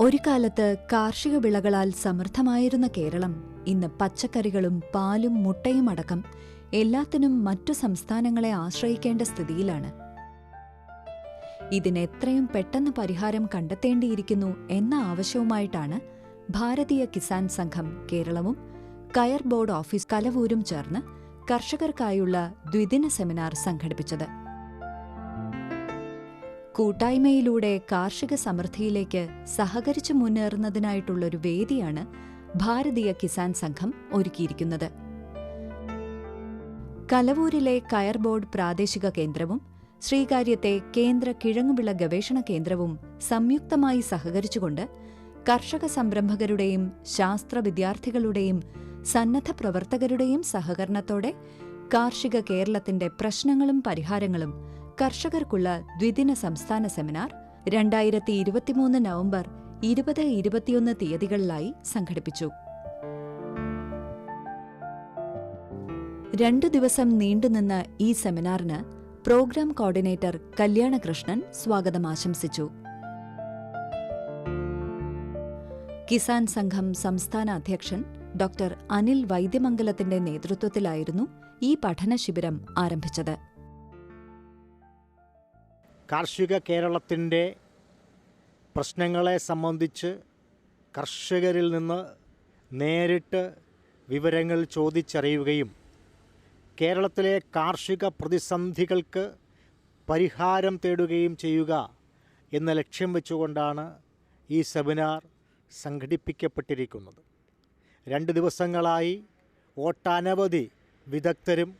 ഒരു കാലത്ത് കാർഷിക വിളകളാൽ സമൃദ്ധമായിരുന്ന കേരളം ഇന്ന് പച്ചക്കറികളും പാലും മുട്ടയും അടക്കം എല്ലാത്തിനും മറ്റു സംസ്ഥാനങ്ങളെ ആശ്രയിക്കേണ്ട സ്ഥിതിയിലാണ്. ഇതിനെത്രയും പെട്ടെന്ന് പരിഹാരം കണ്ടെത്തേണ്ടിയിരിക്കുന്നു എന്ന ആവശ്യവുമായിട്ടാണ് ഭാരതീയ കിസാൻ സംഘം കേരളവും കയർ ബോർഡ് ഓഫീസ് കലവൂരും ചേർന്ന് കർഷകർക്കായുള്ള ദ്വിദിന സെമിനാർ സംഘടിപ്പിച്ചത്. കൂട്ടായ്മയിലൂടെ കാർഷിക സമൃദ്ധിയിലേക്ക് സഹകരിച്ചു മുന്നേറുന്നതിനായിട്ടുള്ളൊരു വേദിയാണ് ഭാരതീയ കിസാൻ സംഘം ഒരുക്കിയിരിക്കുന്നത്. കലവൂരിലെ കയർ ബോർഡ് പ്രാദേശിക കേന്ദ്രവും ശ്രീകാര്യത്തെ കേന്ദ്ര കിഴങ്ങുവിള ഗവേഷണ കേന്ദ്രവും സംയുക്തമായി സഹകരിച്ചുകൊണ്ട് കർഷക സംരംഭകരുടെയും ശാസ്ത്ര വിദ്യാർത്ഥികളുടെയും സന്നദ്ധ പ്രവർത്തകരുടെയും സഹകരണത്തോടെ കാർഷിക കേരളത്തിന്റെ പ്രശ്നങ്ങളും പരിഹാരങ്ങളും കർഷകർക്കുള്ള ദ്വിദിന സംസ്ഥാന സെമിനാർ രണ്ടായിരത്തി ഇരുപത്തിമൂന്ന് നവംബർ ഇരുപത് ഇരുപത്തിയൊന്ന് തീയതികളിലായി സംഘടിപ്പിച്ചു. രണ്ടു ദിവസം നീണ്ടുനിന്ന ഈ സെമിനാറിന് പ്രോഗ്രാം കോർഡിനേറ്റർ കല്യാണകൃഷ്ണൻ സ്വാഗതം ആശംസിച്ചു. കിസാൻ സംഘം സംസ്ഥാന അധ്യക്ഷൻ ഡോക്ടർ അനിൽ വൈദ്യമംഗലത്തിന്റെ നേതൃത്വത്തിലായിരുന്നു ഈ പഠന ശിബിരം ആരംഭിച്ചത്. കാർഷിക കേരളത്തിന്റെ പ്രശ്നങ്ങളെ സംബന്ധിച്ച് കർഷകരിൽ നിന്ന് നേരിട്ട് വിവരങ്ങൾ ചോദിച്ചറിയുകയും കേരളത്തിലെ കാർഷിക പ്രതിസന്ധികൾക്ക് പരിഹാരം തേടുകയും ചെയ്യുക എന്ന ലക്ഷ്യം വെച്ചുകൊണ്ടാണ് ഈ സെമിനാർ സംഘടിപ്പിക്കപ്പെട്ടിരിക്കുന്നത്. രണ്ട് ദിവസങ്ങളായി ഒട്ടനവധി വിദഗ്ധരും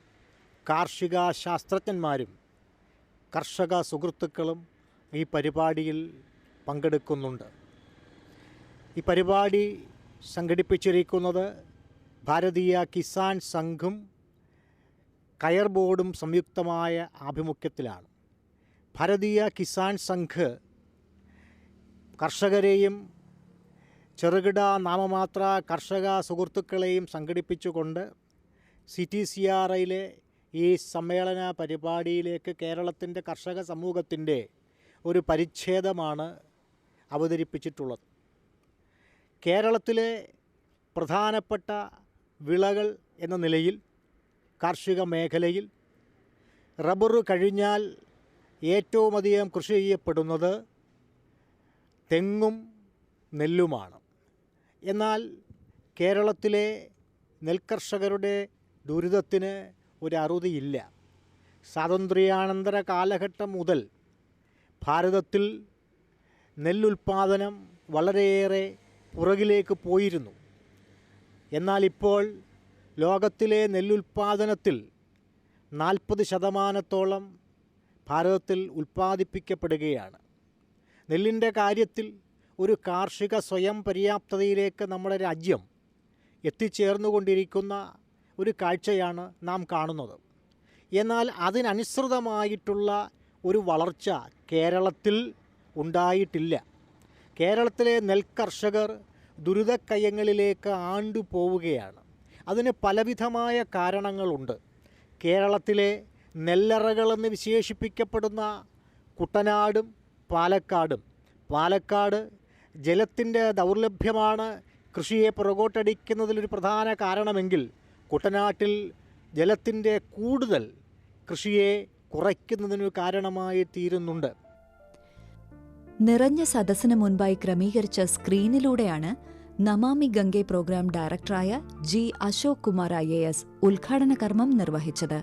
കാർഷിക ശാസ്ത്രജ്ഞന്മാരും കർഷക സുഹൃത്തുക്കളും ഈ പരിപാടിയിൽ പങ്കെടുക്കുന്നുണ്ട്. ഈ പരിപാടി സംഘടിപ്പിച്ചിരിക്കുന്നത് ഭാരതീയ കിസാൻ സംഘും കയർ ബോർഡും സംയുക്തമായ ആഭിമുഖ്യത്തിലാണ്. ഭാരതീയ കിസാൻ സംഘ് കർഷകരെയും ചെറുകിട നാമമാത്ര കർഷക സുഹൃത്തുക്കളെയും സംഘടിപ്പിച്ചുകൊണ്ട് സി ടി സി ആർ ഐയിലെ ഈ സമ്മേളന പരിപാടിയിലേക്ക് കേരളത്തിന്റെ കർഷക സമൂഹത്തിന്റെ ഒരു പരിച്ഛേദമാണ് അവതരിപ്പിച്ചിട്ടുള്ളത്. കേരളത്തിലെ പ്രധാനപ്പെട്ട വിളകൾ എന്ന നിലയിൽ കാർഷിക മേഖലയിൽ റബ്ബർ കഴിഞ്ഞാൽ ഏറ്റവും അധികം കൃഷി ചെയ്യപ്പെടുന്നത് തെങ്ങും നെല്ലുമാണ്. എന്നാൽ കേരളത്തിലെ നെൽകർഷകരുടെ ദുരിതത്തിന് ഒരു അറുതിയില്ല സ്വാതന്ത്ര്യാനന്തര കാലഘട്ടം മുതൽ ഭാരതത്തിൽ നെല്ലുൽപാദനം വളരെയേറെ പുറകിലേക്ക് പോയിരുന്നു. എന്നാൽ ഇപ്പോൾ ലോകത്തിലെ നെല്ലുൽപാദനത്തിൽ നാൽപ്പത് ശതമാനത്തോളം ഭാരതത്തിൽ ഉൽപ്പാദിപ്പിക്കപ്പെടുകയാണ്. നെല്ലിന്റെ കാര്യത്തിൽ ഒരു കാർഷിക സ്വയം പര്യാപ്തതയിലേക്ക് നമ്മുടെ രാജ്യം എത്തിച്ചേർന്നുകൊണ്ടിരിക്കുന്ന ഒരു കാഴ്ചയാണ് നാം കാണുന്നത്. എന്നാൽ അതിനനുസൃതമായിട്ടുള്ള ഒരു വളർച്ച കേരളത്തിൽ ഉണ്ടായിട്ടില്ല. കേരളത്തിലെ നെൽകർഷകർ ദുരിതക്കയങ്ങളിലേക്ക് ആണ്ടു പോവുകയാണ് അതിന് പലവിധമായ കാരണങ്ങളുണ്ട്. കേരളത്തിലെ നെല്ലറകളെന്ന് വിശേഷിപ്പിക്കപ്പെടുന്ന കുട്ടനാടും പാലക്കാടും. പാലക്കാട് ജലത്തിന്റെ ദൗർലഭ്യമാണ് കൃഷിയെ പുറകോട്ടടിക്കുന്നതിലൊരു പ്രധാന കാരണമെങ്കിൽ കുട്ടനാട്ടിൽ ജലത്തിന്റെ കൂടുതൽ കൃഷിയെ കുറയ്ക്കുന്നതിനു കാരണമായി തീരുന്നുണ്ട്. നിറഞ്ഞ സദസ്സിന് മുൻപായി ക്രമീകരിച്ച സ്ക്രീനിലൂടെയാണ് നമാമി ഗംഗെ പ്രോഗ്രാം ഡയറക്ടറായ G Ashok Kumar I A S ഉദ്ഘാടന കർമ്മം നിർവഹിച്ചത്.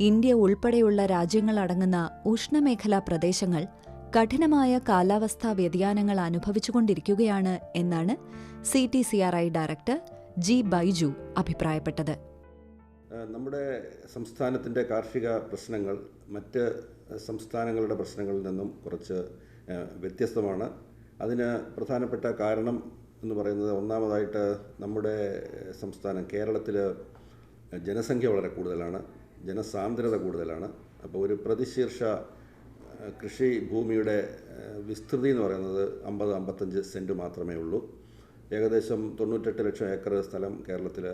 ഇന്ത്യ ഉൾപ്പെടെയുള്ള രാജ്യങ്ങളടങ്ങുന്ന ഉഷ്ണമേഖലാ പ്രദേശങ്ങൾ കഠിനമായ കാലാവസ്ഥാ വ്യതിയാനങ്ങൾ അനുഭവിച്ചുകൊണ്ടിരിക്കുകയാണ് എന്നാണ് C T C R I director G Baiju അഭിപ്രായപ്പെട്ടത്. നമ്മുടെ സംസ്ഥാനത്തിന്റെ കാർഷിക പ്രശ്നങ്ങൾ മറ്റ് സംസ്ഥാനങ്ങളുടെ പ്രശ്നങ്ങളിൽ നിന്നും കുറച്ച് വ്യത്യസ്തമാണ്. അതിന് പ്രധാനപ്പെട്ട കാരണം എന്ന് പറയുന്നത് ഒന്നാമതായിട്ട് നമ്മുടെ സംസ്ഥാനം കേരളത്തിൽ ജനസംഖ്യ വളരെ കൂടുതലാണ് ജനസാന്ദ്രത കൂടുതലാണ്. അപ്പോൾ ഒരു പ്രതിശീർഷ കൃഷി ഭൂമിയുടെ വിസ്തൃതി എന്ന് പറയുന്നത് അമ്പത് അമ്പത്തഞ്ച് സെന്റ് മാത്രമേ ഉള്ളൂ. ഏകദേശം തൊണ്ണൂറ്റെട്ട് ലക്ഷം ഏക്കർ സ്ഥലം കേരളത്തിൽ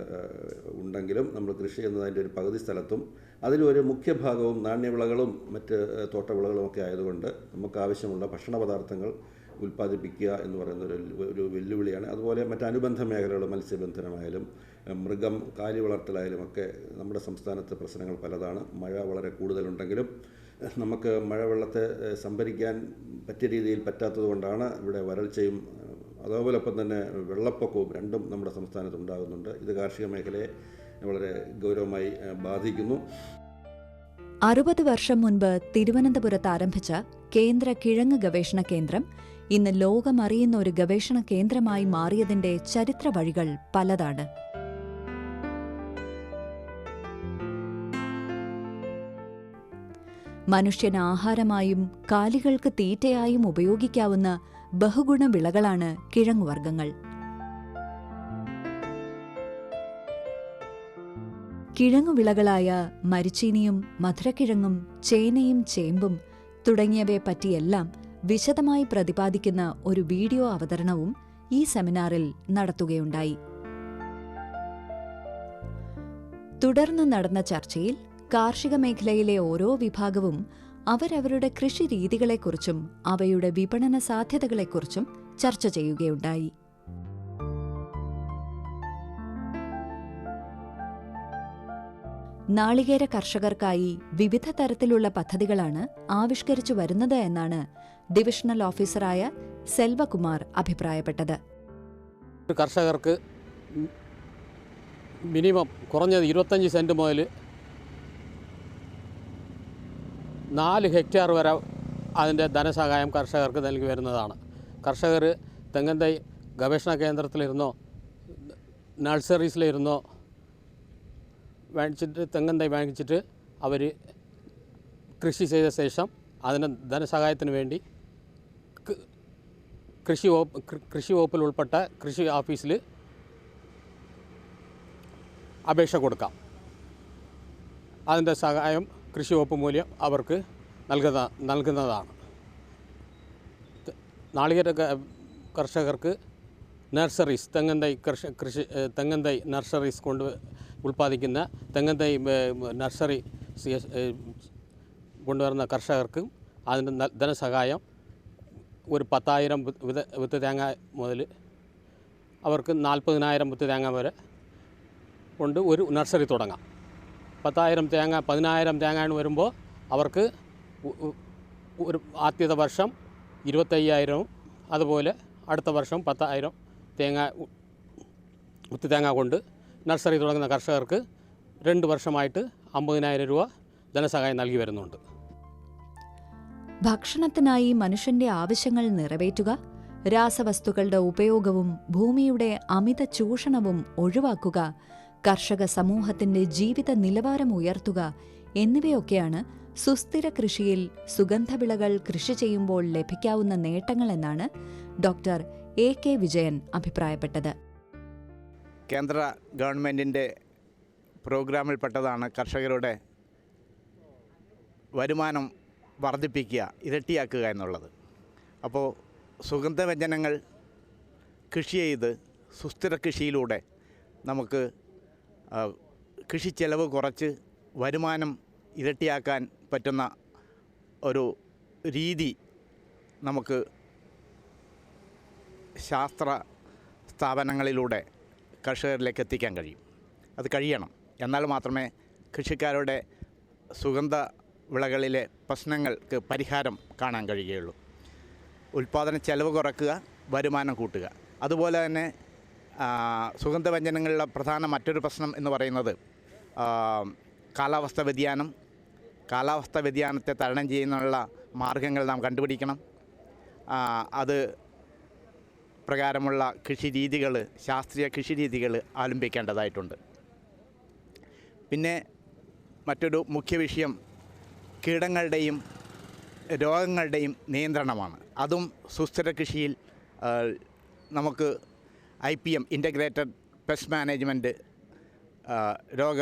ഉണ്ടെങ്കിലും നമ്മൾ കൃഷി ചെയ്യുന്നതിന്റെ ഒരു പകുതി സ്ഥലത്തും അതിലൊരു മുഖ്യ ഭാഗവും നാണ്യവിളകളും മറ്റ് തോട്ടവിളകളും ഒക്കെ ആയതുകൊണ്ട് നമുക്ക് ആവശ്യമുള്ള ഭക്ഷണ പദാർത്ഥങ്ങൾ ഉൽപ്പാദിപ്പിക്കുക എന്ന് പറയുന്ന ഒരു ഒരു വെല്ലുവിളിയാണ്. അതുപോലെ മറ്റ് അനുബന്ധ മേഖലകൾ മത്സ്യബന്ധനമായാലും മൃഗം കാലി വളർത്തലായാലും ഒക്കെ നമ്മുടെ സംസ്ഥാനത്ത് പ്രശ്നങ്ങൾ പലതാണ്. മഴ വളരെ കൂടുതലുണ്ടെങ്കിലും നമുക്ക് മഴവെള്ളത്തെ സംഭരിക്കാൻ പറ്റിയ രീതിയിൽ പറ്റാത്തത് കൊണ്ടാണ് ഇവിടെ വരൾച്ചയും ഏഹ്, അതേപോലൊപ്പം തന്നെ വെള്ളപ്പൊക്കവും രണ്ടും നമ്മുടെ സംസ്ഥാനത്ത് ഉണ്ടാകുന്നുണ്ട്. ഇത് കാർഷിക മേഖലയെ വളരെ ഗൗരവമായി ബാധിക്കുന്നു. അറുപത് വർഷം മുൻപ് തിരുവനന്തപുരത്ത് ആരംഭിച്ച കേന്ദ്ര കിഴങ്ങ് ഗവേഷണ കേന്ദ്രം ഇന്ന് ലോകമറിയുന്ന ഒരു ഗവേഷണ കേന്ദ്രമായി മാറിയതിന്റെ ചരിത്ര വഴികൾ പലതാണ്. മനുഷ്യന് ആഹാരമായും കാലികൾക്ക് തീറ്റയായും ഉപയോഗിക്കാവുന്ന ബഹുഗുണ വിളകളാണ് കിഴങ്ങുവർഗങ്ങൾ കിഴങ്ങുവിളകളായ മരിച്ചീനിയും മധുരക്കിഴങ്ങും ചേനയും ചേമ്പും തുടങ്ങിയവയെ പറ്റിയെല്ലാം വിശദമായി പ്രതിപാദിക്കുന്ന ഒരു വീഡിയോ അവതരണവും ഈ സെമിനാറിൽ നടത്തുകയുണ്ടായി. തുടർന്ന് നടന്ന ചർച്ചയിൽ കാർഷിക മേഖലയിലെ ഓരോ വിഭാഗവും അവരവരുടെ കൃഷി രീതികളെക്കുറിച്ചും അവയുടെ വിപണന സാധ്യതകളെക്കുറിച്ചും ചർച്ച ചെയ്യുകയുണ്ടായി. നാളികേര കർഷകർക്കായി വിവിധ തരത്തിലുള്ള പദ്ധതികളാണ് ആവിഷ്കരിച്ചു വരുന്നത് എന്നാണ് ഡിവിഷണൽ ഓഫീസറായ സെൽവകുമാർ അഭിപ്രായപ്പെട്ടത്. കർഷകർക്ക് മിനിമം കുറഞ്ഞത് ഇരുപത്തഞ്ച് സെന്റ് മുതൽ നാല് ഹെക്ടർ വരെ അതിന്റെ ധനസഹായം കർഷകർക്ക് നൽകി വരുന്നതാണ്. കർഷകർ തെങ്ങന്തൈ ഗവേഷണ കേന്ദ്രത്തിലിരുന്നോ നഴ്സറീസിലിരുന്നോ വാങ്ങിച്ചിട്ട് തെങ്ങന്തൈ വാങ്ങിച്ചിട്ട് അവർ കൃഷി ചെയ്ത ശേഷം അതിന് ധനസഹായത്തിന് വേണ്ടി കൃഷി വകുപ്പ് കൃഷി വകുപ്പിൽ ഉൾപ്പെട്ട കൃഷി ഓഫീസിൽ അപേക്ഷ കൊടുക്കാം. അതിന്റെ സഹായം കൃഷി വകുപ്പ് മൂല്യം അവർക്ക് നൽകുന്ന നൽകുന്നതാണ്. നാളികേര കർഷകർക്ക് നഴ്സറീസ് തെങ്ങന്തൈ കൃഷി കൃഷി തെങ്ങന്തൈ നഴ്സറീസ് കൊണ്ട് ഉൽപ്പാദിക്കുന്ന തെങ്ങന്തൈ നഴ്സറി കൊണ്ടുവരുന്ന കർഷകർക്കും അതിന്റെ ധനസഹായം ഒരു പത്തായിരം വിത്ത് വിത്ത് തേങ്ങ മുതൽ അവർക്ക് നാൽപ്പതിനായിരം വിത്ത് തേങ്ങ വരെ കൊണ്ട് ഒരു നഴ്സറി തുടങ്ങാം. പത്തായിരം തേങ്ങ പതിനായിരം തേങ്ങ വരുമ്പോൾ അവർക്ക് ഒരു ആദ്യത്തെ വർഷം ഇരുപത്തയ്യായിരവും അതുപോലെ അടുത്ത വർഷം പത്തായിരം തേങ്ങ ഉത്തി തേങ്ങ കൊണ്ട് നഴ്സറി തുടങ്ങുന്ന കർഷകർക്ക് രണ്ട് വർഷമായിട്ട് അമ്പതിനായിരം രൂപ ധനസഹായം നൽകി വരുന്നുണ്ട്. ഭക്ഷണത്തിനായി മനുഷ്യന്റെ ആവശ്യങ്ങൾ നിറവേറ്റുക രാസവസ്തുക്കളുടെ ഉപയോഗവും ഭൂമിയുടെ അമിത ചൂഷണവും ഒഴിവാക്കുക കർഷക സമൂഹത്തിന്റെ ജീവിത നിലവാരം ഉയർത്തുക എന്നിവയൊക്കെയാണ് സുസ്ഥിര കൃഷിയിൽ സുഗന്ധവിളകൾ കൃഷി ചെയ്യുമ്പോൾ ലഭിക്കാവുന്ന നേട്ടങ്ങളെന്നാണ് ഡോക്ടർ എ കെ വിജയൻ അഭിപ്രായപ്പെട്ടത്. കേന്ദ്ര ഗവൺമെന്റിന്റെ പ്രോഗ്രാമിൽപ്പെട്ടതാണ് കർഷകരുടെ വരുമാനം വർദ്ധിപ്പിക്കുക ഇരട്ടിയാക്കുക എന്നുള്ളത്. അപ്പോൾ സുഗന്ധവ്യഞ്ജനങ്ങൾ കൃഷി ചെയ്ത് സുസ്ഥിര കൃഷിയിലൂടെ നമുക്ക് കൃഷി ചെലവ് കുറച്ച് വരുമാനം ഇരട്ടിയാക്കാൻ പറ്റുന്ന ഒരു രീതി നമുക്ക് ശാസ്ത്ര സ്ഥാപനങ്ങളിലൂടെ കർഷകരിലേക്ക് എത്തിക്കാൻ കഴിയും. അത് കഴിയണം. എന്നാൽ മാത്രമേ കൃഷിക്കാരുടെ സുഗന്ധ വിളകളിലെ പ്രശ്നങ്ങൾക്ക് പരിഹാരം കാണാൻ കഴിയുകയുള്ളൂ. ഉൽപ്പാദന ചെലവ് കുറയ്ക്കുക വരുമാനം കൂട്ടുക. അതുപോലെ തന്നെ സുഗന്ധവ്യഞ്ജനങ്ങളിലെ പ്രധാന മറ്റൊരു പ്രശ്നം എന്ന് പറയുന്നത് കാലാവസ്ഥ വ്യതിയാനം. കാലാവസ്ഥ വ്യതിയാനത്തെ തരണം ചെയ്യുന്നതിനുള്ള മാർഗങ്ങൾ നാം കണ്ടുപിടിക്കണം. അത് പ്രകാരമുള്ള കൃഷി രീതികൾ ശാസ്ത്രീയ കൃഷി രീതികൾ ആലംബിക്കേണ്ടതായിട്ടുണ്ട്. പിന്നെ മറ്റൊരു മുഖ്യ വിഷയം കീടങ്ങളുടെയും രോഗങ്ങളുടെയും നിയന്ത്രണമാണ്. അതും സുസ്ഥിര കൃഷിയിൽ നമുക്ക് I P M integrated pest management രോഗ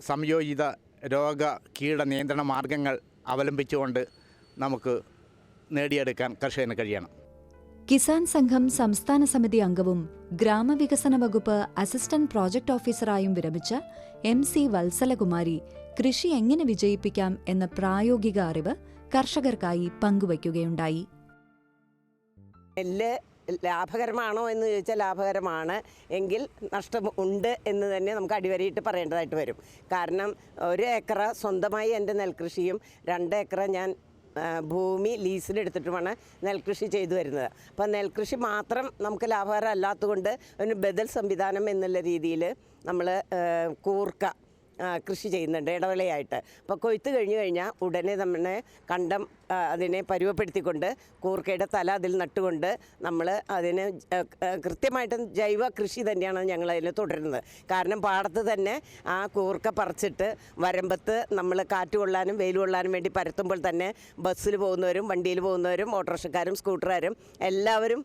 സംയോജിത രോഗ കീട നിയന്ത്രണ മാർഗങ്ങൾ അവലംബിച്ചുകൊണ്ട് നമുക്ക് നേടിയെടുക്കാൻ കർഷകന് കഴിയണം. കിസാൻ സംഘം സംസ്ഥാന സമിതി അംഗവും ഗ്രാമവികസന വകുപ്പ് അസിസ്റ്റന്റ് പ്രോജക്ട് ഓഫീസറായും വിരമിച്ച എം സി വത്സലകുമാരി കൃഷി എങ്ങനെ വിജയിപ്പിക്കാം എന്ന പ്രായോഗിക അറിവ് കർഷകർക്കായി പങ്കുവയ്ക്കുകയുണ്ടായി. നെല്ല് ലാഭകരമാണോ എന്ന് ചോദിച്ചാൽ ലാഭകരമാണ്. എങ്കിൽ നഷ്ടം ഉണ്ട് എന്ന് തന്നെ നമുക്ക് അടിവരയിട്ട് പറയേണ്ടതായിട്ട് വരും. കാരണം ഒരു ഏക്കർ സ്വന്തമായി എന്റെ നെൽകൃഷിയും രണ്ട് ഏക്കർ ഞാൻ ഭൂമി ലീസിലെടുത്തിട്ടുമാണ് നെൽകൃഷി ചെയ്തു വരുന്നത്. അപ്പം നെൽകൃഷി മാത്രം നമുക്ക് ലാഭകരം അല്ലാത്തതുകൊണ്ട് ഒരു ബദൽ സംവിധാനം എന്നുള്ള രീതിയിൽ നമ്മൾ കൂർക്ക കൃഷി ചെയ്യുന്നുണ്ട് ഇടവേളയായിട്ട്. അപ്പോൾ കൊയ്ത്ത് കഴിഞ്ഞു കഴിഞ്ഞാൽ ഉടനെ നമ്മളെ കണ്ടം അതിനെ പരുവപ്പെടുത്തിക്കൊണ്ട് കൂർക്കയുടെ തല അതിൽ നട്ടുകൊണ്ട് നമ്മൾ അതിന് കൃത്യമായിട്ടും ജൈവ കൃഷി തന്നെയാണ് ഞങ്ങൾ അതിന് തുടരുന്നത്. കാരണം പാടത്ത് തന്നെ ആ കൂർക്ക പറിച്ചിട്ട് വരമ്പത്ത് നമ്മൾ കാറ്റ് കൊള്ളാനും വെയിൽ കൊള്ളാനും വേണ്ടി പരത്തുമ്പോൾ തന്നെ ബസ്സിൽ പോകുന്നവരും വണ്ടിയിൽ പോകുന്നവരും ഓട്ടോറിക്ഷക്കാരും സ്കൂട്ടറുകാരും എല്ലാവരും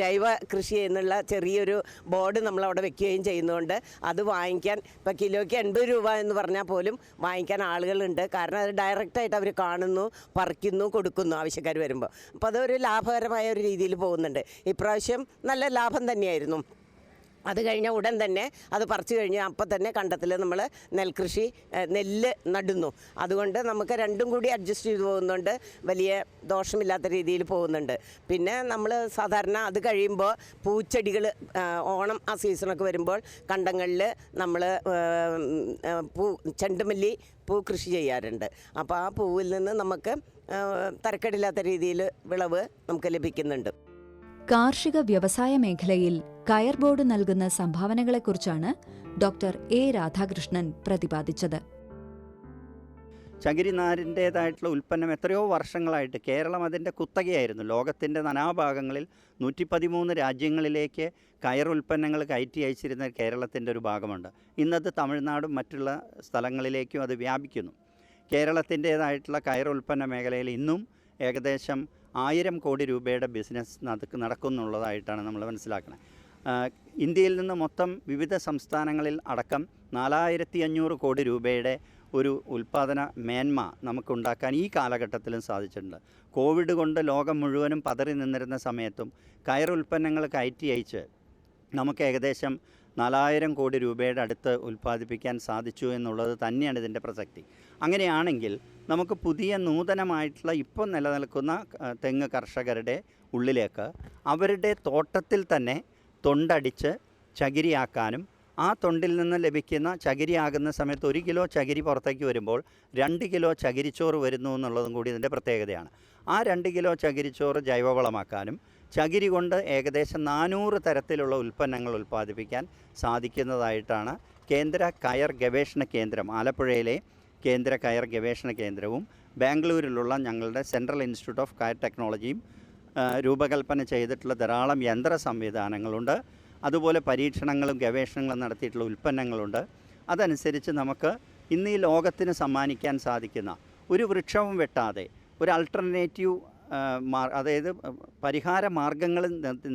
ജൈവ കൃഷി എന്നുള്ള ചെറിയൊരു ബോർഡ് നമ്മൾ അവിടെ വെക്കുകയും ചെയ്യുന്നതുകൊണ്ട് അത് വാങ്ങിക്കാൻ ഇപ്പോൾ കിലോയ്ക്ക് എൺപത് രൂപ എന്ന് പറഞ്ഞാൽ പോലും വാങ്ങിക്കാൻ ആളുകളുണ്ട്. കാരണം അത് ഡയറക്റ്റായിട്ട് അവർ കാണുന്നു പറിക്കുന്നു കൊടുക്കുന്നു ആവശ്യക്കാർ വരുമ്പോൾ അപ്പോൾ അതൊരു ലാഭകരമായ ഒരു രീതിയിൽ പോകുന്നുണ്ട്. ഇപ്രാവശ്യം നല്ല ലാഭം തന്നെയായിരുന്നു. അത് കഴിഞ്ഞ ഉടൻ തന്നെ അത് പറിച്ചു കഴിഞ്ഞ് അപ്പം തന്നെ കണ്ടത്തിൽ നമ്മൾ നെൽകൃഷി നെല്ല് നടുന്നു. അതുകൊണ്ട് നമുക്ക് രണ്ടും കൂടി അഡ്ജസ്റ്റ് ചെയ്ത് പോകുന്നുണ്ട്. വലിയ ദോഷമില്ലാത്ത രീതിയിൽ പോകുന്നുണ്ട്. പിന്നെ നമ്മൾ സാധാരണ അത് കഴിയുമ്പോൾ പൂച്ചെടികൾ ഓണം ആ സീസണൊക്കെ വരുമ്പോൾ കണ്ടങ്ങളിൽ നമ്മൾ പൂ ചെണ്ടുമല്ലി പൂ കൃഷി ചെയ്യാറുണ്ട്. അപ്പോൾ ആ പൂവിൽ നിന്ന് നമുക്ക് തരക്കേടില്ലാത്ത രീതിയിൽ വിളവ് നമുക്ക് ലഭിക്കുന്നുണ്ട്. കാർഷിക വ്യവസായ മേഖലയിൽ കയർ ബോർഡ് നൽകുന്ന സംഭാവനകളെക്കുറിച്ചാണ് ഡോക്ടർ എ രാധാകൃഷ്ണൻ പ്രതിപാദിച്ചത്. ചകിരി നാരിന്റേതായിട്ടുള്ള ഉൽപ്പന്നം എത്രയോ വർഷങ്ങളായിട്ട് കേരളം അതിന്റെ കുത്തകയായിരുന്നു. ലോകത്തിന്റെ നാനാഭാഗങ്ങളിൽ നൂറ്റി പതിമൂന്ന് രാജ്യങ്ങളിലേക്ക് കയർ ഉൽപ്പന്നങ്ങൾ കയറ്റി അയച്ചിരുന്ന കേരളത്തിന്റെ ഒരു ഭാഗമുണ്ട്. ഇന്നത് തമിഴ്നാടും മറ്റുള്ള സ്ഥലങ്ങളിലേക്കും അത് വ്യാപിക്കുന്നു. കേരളത്തിന്റേതായിട്ടുള്ള കയർ ഉൽപ്പന്ന മേഖലയിൽ ഇന്നും ഏകദേശം ആയിരം കോടി രൂപയുടെ ബിസിനസ് നടക്കുന്നുള്ളതായിട്ടാണ് നമ്മൾ മനസ്സിലാക്കുന്നത് ഇന്ത്യയിൽ നിന്ന് മൊത്തം വിവിധ സംസ്ഥാനങ്ങളിൽ അടക്കം നാലായിരത്തി അഞ്ഞൂറ് കോടി രൂപയുടെ ഒരു ഉൽപ്പാദന മേന്മ നമുക്കുണ്ടാക്കാൻ ഈ കാലഘട്ടത്തിലും സാധിച്ചിട്ടുണ്ട്. കോവിഡ് കൊണ്ട് ലോകം മുഴുവനും പതറി നിന്നിരുന്ന സമയത്തും കയർ ഉൽപ്പന്നങ്ങൾ കയറ്റി അയച്ച് നമുക്ക് ഏകദേശം നാലായിരം കോടി രൂപയുടെ അടുത്ത് ഉൽപ്പാദിപ്പിക്കാൻ സാധിച്ചു എന്നുള്ളത് തന്നെയാണ് ഇതിന്റെ പ്രസക്തി. അങ്ങനെയാണെങ്കിൽ നമുക്ക് പുതിയ നൂതനമായിട്ടുള്ള ഇപ്പോൾ നിലനിൽക്കുന്ന തെങ്ങ് കർഷകരുടെ ഉള്ളിലേക്ക് അവരുടെ തോട്ടത്തിൽ തന്നെ തൊണ്ടടിച്ച് ചകിരിയാക്കാനും ആ തൊണ്ടിൽ നിന്ന് ലഭിക്കുന്ന ചകിരിയാകുന്ന സമയത്ത് ഒരു കിലോ ചകിരി പുറത്തേക്ക് വരുമ്പോൾ രണ്ട് കിലോ ചകിരിച്ചോറ് വരുന്നു എന്നുള്ളതും കൂടി ഇതിന്റെ പ്രത്യേകതയാണ്. ആ രണ്ട് കിലോ ചകിരിച്ചോറ് ജൈവവളമാക്കാനും ചകിരി കൊണ്ട് ഏകദേശം നാനൂറ് തരത്തിലുള്ള ഉൽപ്പന്നങ്ങൾ ഉൽപ്പാദിപ്പിക്കാൻ സാധിക്കുന്നതായിട്ടാണ് കേന്ദ്ര കയർ ഗവേഷണ കേന്ദ്രം ആലപ്പുഴയിലെ കേന്ദ്ര കയർ ഗവേഷണ കേന്ദ്രവും ബാംഗ്ലൂരിലുള്ള ഞങ്ങളുടെ സെൻട്രൽ ഇൻസ്റ്റിറ്റ്യൂട്ട് ഓഫ് കയർ ടെക്നോളജിയും രൂപകൽപ്പന ചെയ്തിട്ടുള്ള ധാരാളം യന്ത്ര സംവിധാനങ്ങളുണ്ട്. അതുപോലെ പരീക്ഷണങ്ങളും ഗവേഷണങ്ങളും നടത്തിയിട്ടുള്ള ഉൽപ്പന്നങ്ങളുണ്ട്. അതനുസരിച്ച് നമുക്ക് ഇന്ന് ഈ ലോകത്തിന് സമ്മാനിക്കാൻ സാധിക്കുന്ന ഒരു വൃക്ഷവും വെട്ടാതെ ഒരു അൾട്ടർനേറ്റീവ് അതായത് പരിഹാര മാർഗങ്ങൾ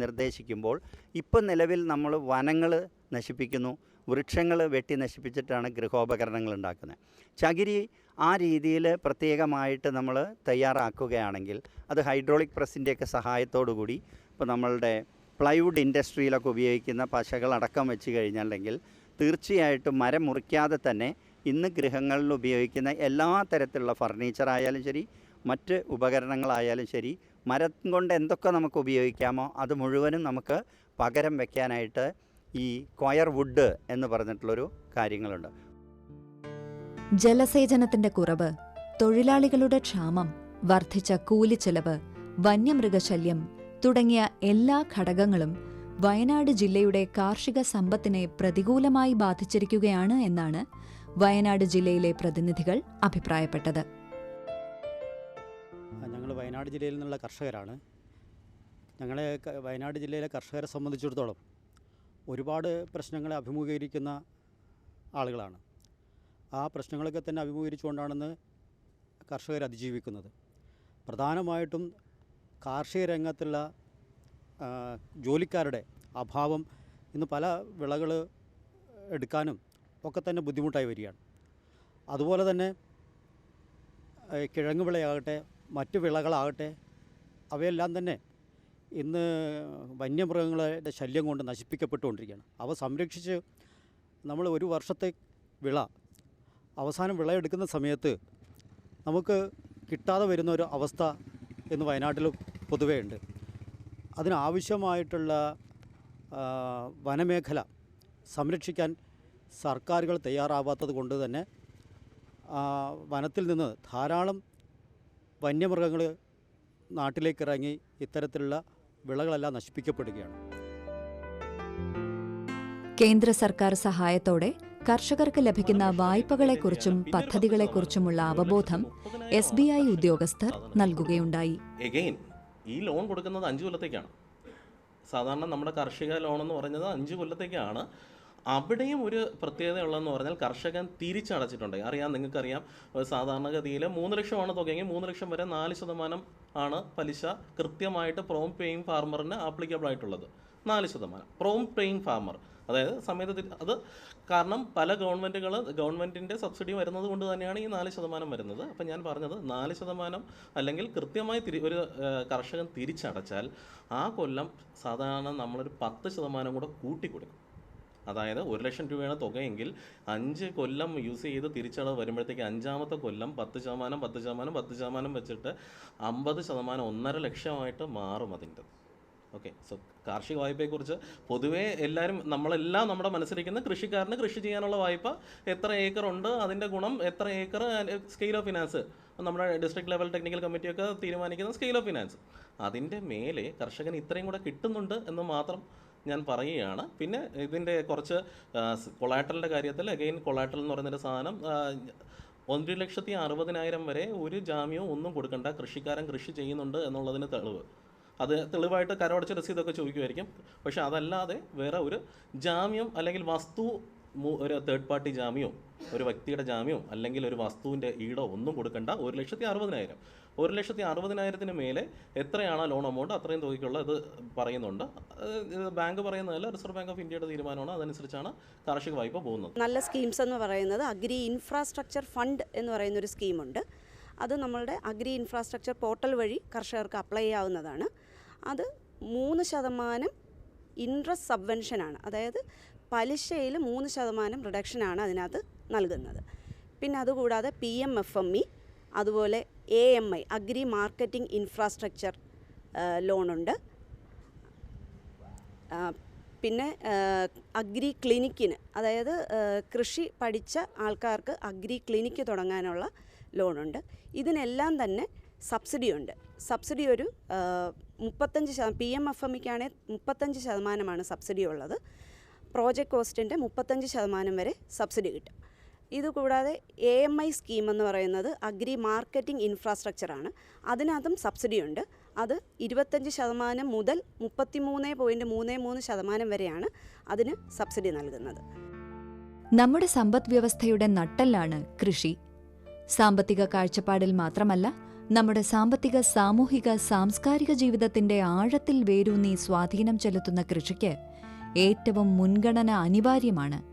നിർദ്ദേശിക്കുമ്പോൾ ഇപ്പം നിലവിൽ നമ്മൾ വനങ്ങൾ നശിപ്പിക്കുന്നു. വൃക്ഷങ്ങൾ വെട്ടി നശിപ്പിച്ചിട്ടാണ് ഗൃഹോപകരണങ്ങൾ ഉണ്ടാക്കുന്നത് ചകിരി ആ രീതിയിൽ പ്രത്യേകമായിട്ട് നമ്മൾ തയ്യാറാക്കുകയാണെങ്കിൽ അത് ഹൈഡ്രോളിക് പ്രസ്സിന്റെയൊക്കെ സഹായത്തോടു കൂടി ഇപ്പോൾ നമ്മളുടെ പ്ലൈവുഡ് ഇൻഡസ്ട്രിയിലൊക്കെ ഉപയോഗിക്കുന്ന പശകളടക്കം വെച്ച് കഴിഞ്ഞിട്ടുണ്ടെങ്കിൽ തീർച്ചയായിട്ടും മരം മുറിക്കാതെ തന്നെ ഇന്ന് ഗൃഹങ്ങളിൽ ഉപയോഗിക്കുന്ന എല്ലാ തരത്തിലുള്ള ഫർണിച്ചർ ആയാലും ശരി മറ്റ് ഉപകരണങ്ങളായാലും ശരി മരം കൊണ്ട് എന്തൊക്കെ നമുക്ക് ഉപയോഗിക്കാമോ അത് മുഴുവനും നമുക്ക് പകരം വെക്കാനായിട്ട് ഈ കൊയർ വുഡ് എന്ന് പറഞ്ഞിട്ടുള്ളൊരു കാര്യങ്ങളുണ്ട്. ജലസേചനത്തിന്റെ കുറവ് തൊഴിലാളികളുടെ ക്ഷാമം വർദ്ധിച്ച കൂലിച്ചെലവ് വന്യമൃഗശല്യം തുടങ്ങിയ എല്ലാ ഘടകങ്ങളും വയനാട് ജില്ലയുടെ കാർഷിക സമ്പത്തിനെ പ്രതികൂലമായി ബാധിച്ചിരിക്കുകയാണ് എന്നാണ് വയനാട് ജില്ലയിലെ പ്രതിനിധികൾ അഭിപ്രായപ്പെട്ടത്. ഞങ്ങൾ വയനാട് ജില്ലയിൽ നിന്നുള്ള കർഷകരാണ്. ഞങ്ങളെ വയനാട് ജില്ലയിലെ കർഷകരെ സംബന്ധിച്ചിടത്തോളം ഒരുപാട് പ്രശ്നങ്ങളെ അഭിമുഖീകരിക്കുന്ന ആളുകളാണ്. ആ പ്രശ്നങ്ങളൊക്കെ തന്നെ അഭിമുഖീകരിച്ചുകൊണ്ടാണെന്ന് കർഷകർ അതിജീവിക്കുന്നത്. പ്രധാനമായിട്ടും കാർഷിക രംഗത്തുള്ള ജോലിക്കാരുടെ അഭാവം ഇന്ന് പല വിളകൾ എടുക്കാനും ഒക്കെ തന്നെ ബുദ്ധിമുട്ടായി വരികയാണ്. അതുപോലെ തന്നെ കിഴങ്ങ് വിളയാകട്ടെ മറ്റ് വിളകളാകട്ടെ അവയെല്ലാം തന്നെ ഇന്ന് വന്യമൃഗങ്ങളുടെ ശല്യം കൊണ്ട് നശിപ്പിക്കപ്പെട്ടുകൊണ്ടിരിക്കുകയാണ്. അവ സംരക്ഷിച്ച് നമ്മൾ ഒരു വർഷത്തെ വിള അവസാനം വിളയെടുക്കുന്ന സമയത്ത് നമുക്ക് കിട്ടാതെ വരുന്ന ഒരു അവസ്ഥ ഇന്ന് വയനാട്ടിൽ പൊതുവേ ഉണ്ട്. അതിനാവശ്യമായിട്ടുള്ള വനമേഖല സംരക്ഷിക്കാൻ സർക്കാരുകൾ തയ്യാറാവാത്തത് കൊണ്ട് തന്നെ വനത്തിൽ നിന്ന് ധാരാളം വന്യമൃഗങ്ങൾ നാട്ടിലേക്ക് ഇറങ്ങി ഇത്തരത്തിലുള്ള വിളകളെല്ലാം നശിപ്പിക്കപ്പെടുകയാണ്. കേന്ദ്ര സർക്കാർ സഹായത്തോടെ കർഷകർക്ക് ലഭിക്കുന്ന വായ്പകളെക്കുറിച്ചും പദ്ധതികളെക്കുറിച്ചുമുള്ള അവബോധം എസ് ബി ഐ ഉദ്യോഗസ്ഥർ നൽകുകയുണ്ടായി. എഗെയിൻ ഈ ലോൺ കൊടുക്കുന്നത് അഞ്ച് കൊല്ലത്തേക്കാണ്. സാധാരണ നമ്മുടെ കാർഷിക ലോൺ എന്ന് പറയുന്നത് അഞ്ച് കൊല്ലത്തേക്കാണ്. അവിടെയും ഒരു പ്രത്യേകത ഉള്ളതെന്ന് പറഞ്ഞാൽ കർഷകൻ തിരിച്ചടച്ചിട്ടുണ്ട്. അറിയാം നിങ്ങൾക്കറിയാം. സാധാരണഗതിയിൽ മൂന്ന് ലക്ഷമാണ് തുകയെങ്കിൽ മൂന്ന് ലക്ഷം വരെ നാല് ശതമാനം ആണ് പലിശ കൃത്യമായിട്ട് പ്രോം പേയിങ് ഫാർമറിന് ആപ്ലിക്കബിൾ ആയിട്ടുള്ളത്. നാല് ശതമാനം. പ്രോം പേയിങ് ഫാർമർ അതായത് സമയത്ത് അത് കാരണം പല ഗവൺമെന്റുകൾ ഗവൺമെന്റിന്റെ സബ്സിഡി വരുന്നത് കൊണ്ട് തന്നെയാണ് ഈ നാല് ശതമാനം വരുന്നത്. അപ്പം ഞാൻ പറഞ്ഞത് നാല് ശതമാനം അല്ലെങ്കിൽ കൃത്യമായി തിരി ഒരു കർഷകൻ തിരിച്ചടച്ചാൽ ആ കൊല്ലം സാധാരണ നമ്മളൊരു പത്ത് ശതമാനം കൂടെ കൂട്ടി കൊടുക്കും അതായത് ഒരു ലക്ഷം രൂപയാണ് തുകയെങ്കിൽ അഞ്ച് കൊല്ലം യൂസ് ചെയ്ത് തിരിച്ചടവ് വരുമ്പോഴത്തേക്ക് അഞ്ചാമത്തെ കൊല്ലം പത്ത് ശതമാനം പത്ത് ശതമാനം പത്ത് ശതമാനം വെച്ചിട്ട് അമ്പത് ശതമാനം ഒന്നര ലക്ഷമായിട്ട് മാറും അതിന്റെ. ഓക്കെ സോ കാർഷിക വായ്പയെക്കുറിച്ച് പൊതുവേ എല്ലാവരും നമ്മളെല്ലാം നമ്മുടെ മനസ്സിലിരിക്കുന്ന കൃഷിക്കാരന് കൃഷി ചെയ്യാനുള്ള വായ്പ എത്ര ഏക്കർ ഉണ്ട് അതിന്റെ ഗുണം എത്ര ഏക്കർ സ്കെയിൽ ഓഫ് ഫിനാൻസ് നമ്മുടെ ഡിസ്ട്രിക്ട് ലെവൽ ടെക്നിക്കൽ കമ്മിറ്റിയൊക്കെ തീരുമാനിക്കുന്ന സ്കെയിൽ ഓഫ് ഫിനാൻസ് അതിന്റെ മേലെ കർഷകന് ഇത്രയും കൂടെ കിട്ടുന്നുണ്ട് എന്ന് മാത്രം ഞാൻ പറയുകയാണ്. പിന്നെ ഇതിന്റെ കുറച്ച് കൊളാട്ടലിന്റെ കാര്യത്തിൽ അഗെയിൻ കൊളാറ്റൽ എന്ന് പറയുന്നൊരു സാധനം ഒരു ലക്ഷത്തി അറുപതിനായിരം വരെ ഒരു ജാമ്യവും ഒന്നും കൊടുക്കണ്ട. കൃഷിക്കാരൻ കൃഷി ചെയ്യുന്നുണ്ട് എന്നുള്ളതിന് തെളിവ്. അത് തെളിവായിട്ട് കരമടച്ച രസീതൊക്കെ ചോദിക്കുമായിരിക്കും. പക്ഷെ അതല്ലാതെ വേറെ ഒരു ജാമ്യം അല്ലെങ്കിൽ വസ്തു ഒരു തേർഡ് പാർട്ടി ജാമ്യവും ഒരു വ്യക്തിയുടെ ജാമ്യവും അല്ലെങ്കിൽ ഒരു വസ്തുവിന്റെ ഈടോ ഒന്നും കൊടുക്കണ്ട. ഒരു ലക്ഷത്തി അറുപതിനായിരം. ഒരു ലക്ഷത്തി അറുപതിനായിരത്തിന് മേലെ എത്രയാണ് ലോൺ എമൗണ്ട് അത്രയും തുകയ്ക്കുള്ള ഇത് പറയുന്നുണ്ട്. ബാങ്ക് പറയുന്നതല്ല റിസർവ് ബാങ്ക് ഓഫ് ഇന്ത്യയുടെ തീരുമാനമാണ്. അതനുസരിച്ചാണ് കാർഷിക വായ്പ പോകുന്നത്. നല്ല സ്കീംസ് എന്ന് പറയുന്നത് അഗ്രി ഇൻഫ്രാസ്ട്രക്ചർ ഫണ്ട് എന്ന് പറയുന്ന പറയുന്നൊരു സ്കീമുണ്ട് അത് നമ്മളുടെ അഗ്രി ഇൻഫ്രാസ്ട്രക്ചർ പോർട്ടൽ വഴി കർഷകർക്ക് അപ്ലൈ ചെയ്യാവുന്നതാണ്. അത് മൂന്ന് ശതമാനം ഇൻട്രസ്റ്റ് സബ്വെൻഷനാണ് അതായത് പലിശയിൽ മൂന്ന് ശതമാനം റിഡക്ഷനാണ് അതിനകത്ത് നൽകുന്നത്. പിന്നെ അതുകൂടാതെ P M F M E അതുപോലെ A M I agri marketing infrastructure ലോണുണ്ട് പിന്നെ അഗ്രി ക്ലിനിക്കിന് അതായത് കൃഷി പഠിച്ച ആൾക്കാർക്ക് അഗ്രി ക്ലിനിക്ക് തുടങ്ങാനുള്ള ലോണുണ്ട് ഇതിനെല്ലാം തന്നെ സബ്സിഡി ഉണ്ട്. സബ്സിഡി ഒരു മുപ്പത്തഞ്ച് ശതമാനം പി എം എഫ് എം ഇക്കാണെങ്കിൽ മുപ്പത്തഞ്ച് ശതമാനമാണ് സബ്സിഡി ഉള്ളത്. പ്രോജക്റ്റ് കോസ്റ്റിന്റെ മുപ്പത്തഞ്ച് ശതമാനം വരെ സബ്സിഡി കിട്ടും. ഇതുകൂടാതെ എ എം ഐ സ്കീം എന്ന് പറയുന്നത് അഗ്രി മാർക്കറ്റിംഗ് ഇൻഫ്രാസ്ട്രക്ചറാണ് അതിനകത്തും സബ്സിഡി ഉണ്ട്. അത് ഇരുപത്തഞ്ച് ശതമാനം മുതൽ മുപ്പത്തിമൂന്ന് പോയിന്റ് മൂന്ന് മൂന്ന് ശതമാനം വരെയാണ് അതിന് സബ്സിഡി നൽകുന്നത്. നമ്മുടെ സമ്പദ് വ്യവസ്ഥയുടെ നട്ടെല്ലാണ് കൃഷി. സാമ്പത്തിക കാഴ്ചപ്പാടിൽ മാത്രമല്ല നമ്മുടെ സാമ്പത്തിക സാമൂഹിക സാംസ്കാരിക ജീവിതത്തിന്റെ ആഴത്തിൽ വേരൂന്നി സ്വാധീനം ചെലുത്തുന്ന കൃഷിക്ക് ഏറ്റവും മുൻഗണന അനിവാര്യമാണ്.